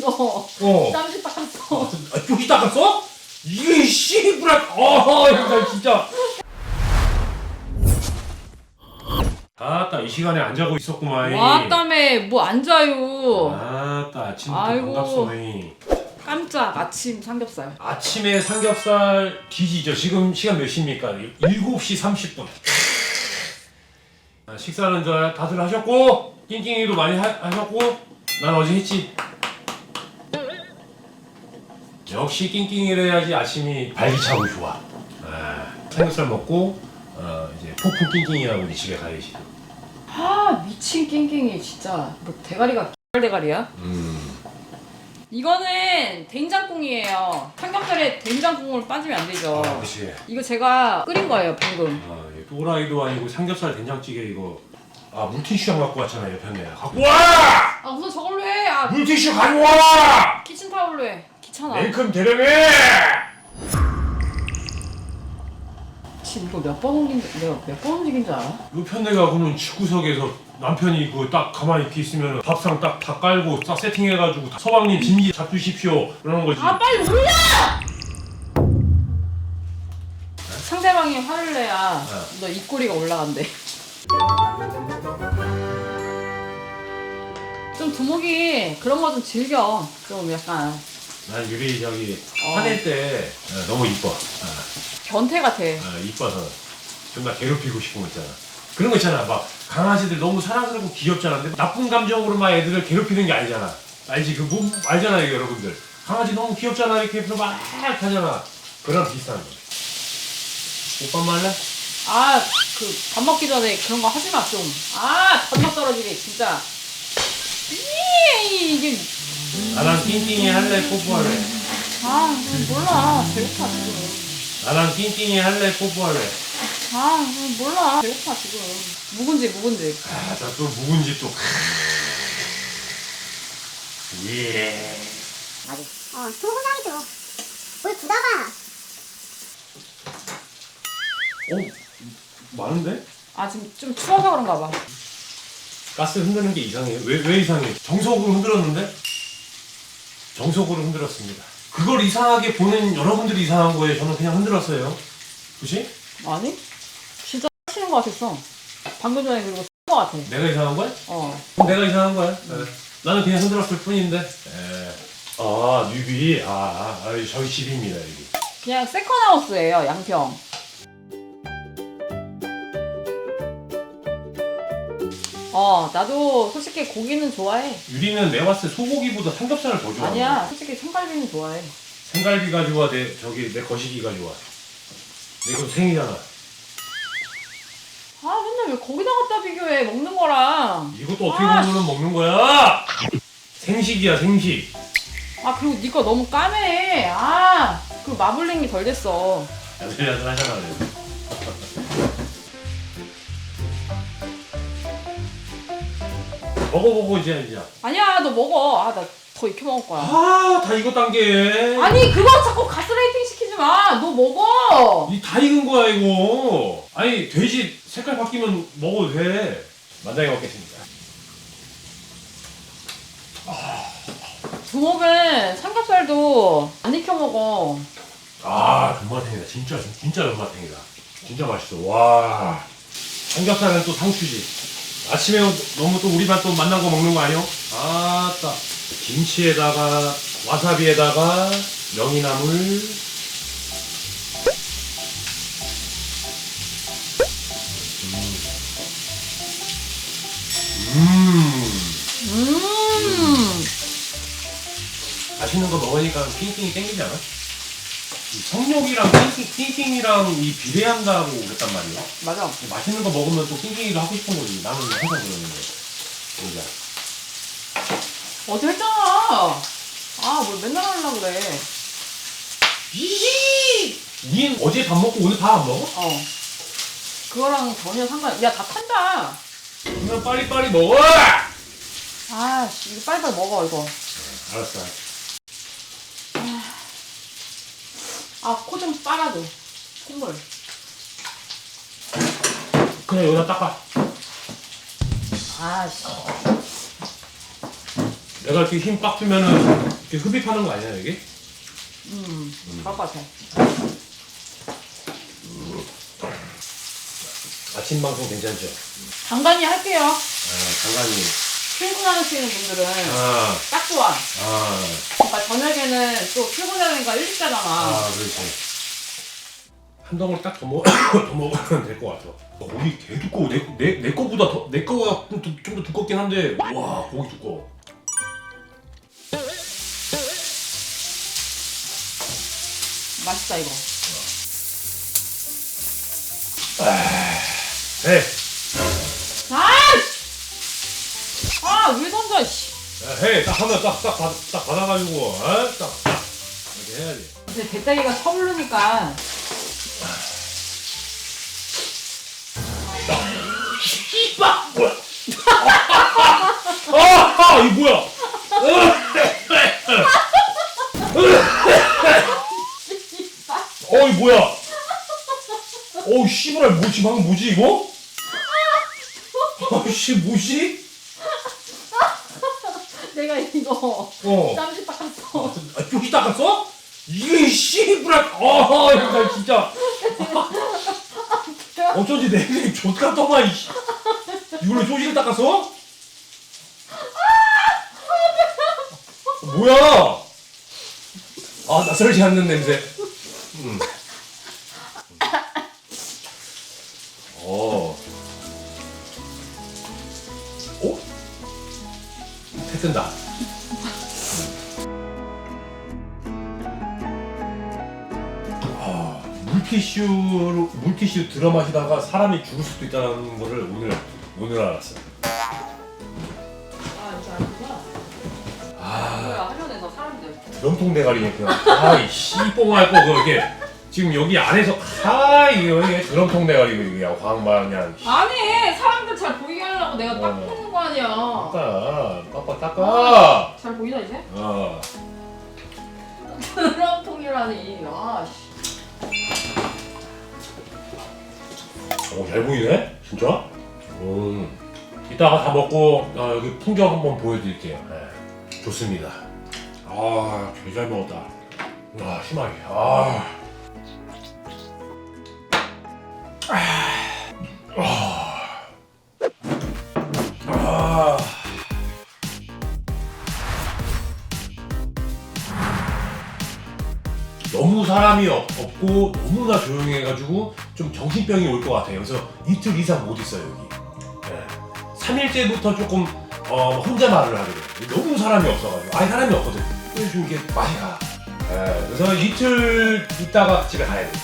이거 어. 짬시 닦았어. 아, 쪽이 닦았어? 이게 씨부라. 어, 나 진짜. 아따 이 시간에 안 자고 있었구만. 왔다며 뭐 앉아요. 아따 아침부터 아이고. 반갑소네. 깜짝 아침 삼겹살. 아침에 삼겹살 뒤지죠. 지금 시간 몇 시입니까? 7시 30분. 아, 식사는 저 다들 하셨고 낑낑이도 많이 하, 하셨고 난 어제 했지. 역시 낑낑이를 해야지 아침이 발기차고 좋아. 아, 삼겹살 먹고 어, 이제 폭풍 낑낑이하고 이제 집에 가야지. 아 미친 낑낑이 진짜 뭐 대가리가 대가리야? 음. 이거는 된장국이에요. 삼겹살에 된장국물 빠지면 안 되죠. 아, 그렇지. 이거 제가 끓인 거예요 방금. 아, 이게 또라이도 아니고 삼겹살 된장찌개 이거 아 물티슈 안 갖고 왔잖아요 옆에 갖고 와! 아 우선 저걸로 해. 아 물티슈 가져와! 키친타올로 해. 귀찮아. 랭큼 되려면 지금 이거 몇번 옮긴 내가 몇 번 움직인 줄 알아? 옆에 내가 그러면 집구석에서 남편이 그 딱 가만히 이렇게 있으면 밥상 딱 다 깔고 딱 세팅해가지고 서방님 진지 잡수십시오 그러는 거지 아 빨리 올려! 상대방이 화를 내야 너 입꼬리가 올라간대. 좀 두목이 그런 거 좀 즐겨. 좀 약간 난 유리 저기 어. 화낼 때 어, 너무 이뻐. 어, 변태 같아. 어, 이뻐서 정말 괴롭히고 싶은 거 있잖아. 그런 거 있잖아. 막 강아지들 너무 사랑스럽고 귀엽잖아. 근데 나쁜 감정으로 막 애들을 괴롭히는 게 아니잖아. 알지? 그 뭐, 알잖아요 여러분들. 강아지 너무 귀엽잖아. 이렇게 해서 막 하잖아. 그런 비슷한 거. 오빠 말래? 아, 그 밥 먹기 전에 그런 거 하지 마 좀. 아, 밥맛 떨어지게 진짜. 이 이게 나랑 띵띵이 할래 뽀뽀할래 아 몰라 배고파 지금. 나랑 띵띵이 할래 뽀뽀할래 아 몰라 배고파 지금. 묵은지 묵은지. 아 나또 묵은지 또 예. 맞아. 어, 통소장이죠. 왜 부담아? 어? 많은데? 아 지금 좀 추워서 그런가 봐. 가스 흔드는 게 이상해요. 왜, 왜 이상해? 정석으로 흔들었는데? 정석으로 흔들었습니다. 그걸 이상하게 보는 여러분들이 이상한 거예요. 저는 그냥 흔들었어요. 그치? 아니? 진짜 치는 거 같았어. 방금 전에 그리고 쓴거 같아. 내가 이상한 거야? 어. 그럼 내가 이상한 거야? 네. 나는 그냥 흔들었을 뿐인데. 에. 아, 뉴비. 아, 아, 아, 저희 집입니다, 여기. 그냥 세컨하우스예요 양평. 어 나도 솔직히 고기는 좋아해. 유리는 내가 봤을 때 소고기보다 삼겹살을 더 좋아해. 아니야 솔직히 청갈비는 좋아해. 생갈비가 좋아, 내, 저기, 내 거시기가 좋아. 내 이거 생이잖아. 아 맨날 왜 거기다 갖다 비교해 먹는 거랑. 이것도 어떻게 아, 보면 먹는 거야? 생식이야, 생식. 아 그리고 네거 너무 까매. 아 그 마블링이 덜 됐어. 야들야들 하잖아, 그래 먹어보고 이제, 이제. 아니야 너 먹어. 아 나더 익혀 먹을 거야. 아, 다 익었단 게. 아니 그거 자꾸 가스라이팅 시키지 마. 너 먹어. 이다 익은 거야, 이거. 아니, 돼지 색깔 바뀌면 먹어도 돼. 만나게 먹겠습니다. 두목은 삼겹살도 안 익혀 먹어. 아, 금마탱이다. 진짜, 진짜 금마탱이다. 진짜 맛있어. 와. 삼겹살은 또 상추지. 아침에 너무 또 우리 반또 만난 거 먹는 거 아니요? 아따. 김치에다가, 와사비에다가, 명이나물. 음. 음. 맛있는 거 먹으니까 핑핑이 땡기지 않아? 이 성욕이랑 핑핑, 핑핑이랑 이 비례한다고 그랬단 말이야. 맞아. 맛있는 거 먹으면 또 핑핑이도 하고 싶은 거지. 나는 항상 그러는데. 그러니까. 어제 했잖아. 아, 뭘 맨날 하려고 그래. 이히! 니 어제 밥 먹고 오늘 밥 안 먹어? 어. 그거랑 전혀 상관. 야, 다 탄다. 그러면 빨리빨리 먹어! 아, 씨, 이거 빨리빨리 먹어 이거. 알았어. 아, 코 좀 빨아줘. 콧물. 그냥 여기다 닦아. 아, 씨. 내가 이렇게 힘 빡 주면은 이렇게 흡입하는 거 아니야 이게? 음, 그럴 것 같아. 아침 방송 괜찮죠? 간간히 할게요. 아 간간히 출근하시는 분들은 아, 딱 좋아. 아, 그러니까 저녁에는 또 출근하니까 일찍 자잖아. 아 그렇지 한 덩어리 딱더 먹, 더 먹으면 될 것 같아 어, 고기 개 두꺼워 내, 내, 내 거보다 더, 내 거가 좀 더 두껍긴 한데 와 고기 두꺼워 맛있다 이거. 해! 아! 아, 씨. 해! 딱 하면 딱, 딱, 받아가지고 어? 딱, 딱. 이렇게 해야지. 근데 배때기가 서부르니까. 씨발 뭐야? 아, 아 이거 뭐야? 어이 뭐야? 어우 씨발 뭐지? 방금 뭐지 이거? 아씨 뭐지 이거 어 땀지 닦았어. 아, 쪼시 닦았어 이게 씨발 아나 진짜 어쩐지 내내 좆같더만 이씨. 이걸로 쪼시를 닦았어 뭐야 아 낯설지 않는 냄새 음. 어. 어? 태 뜬다. 물티슈로 물티슈 들어 마시다가 사람이 죽을 수도 있다는 거를 오늘 오늘 알았어. 아, 이거 알구나. 아, 뭐야, 사람들. 드럼통 대가리니까. 아이 씨뽕할 거 그렇게 지금 여기 안에서 아 이거 이게 드럼통 대가리고 이게 광마냥. 아니, 사람들 잘 보이게 하려고 내가 어. 닦는 거 아니야. 닦아, 닦아, 닦아. 잘 보이나, 이제? 어. 드럼통이라니. 아, 씨. 오, 잘 보이네? 진짜? 음. 이따가 다 먹고 어, 여기 풍경 한번 보여드릴게요. 네. 좋습니다. 아, 되게 잘 먹었다. 아, 심하게. 아. 아. 아. 너무 사람이 없, 고 너무나 조용해가지고 좀 정신병이 올 것 같아요. 그래서 이틀 이상 못 있어요 여기. 네. 3일째부터 조금 어, 혼자 말을 하게 돼요. 너무 사람이 없어가지고 아예 사람이 없거든. 그래서 좀 이게 맛이 가. 네. 그래서 이틀 있다가 집에 가야 돼요.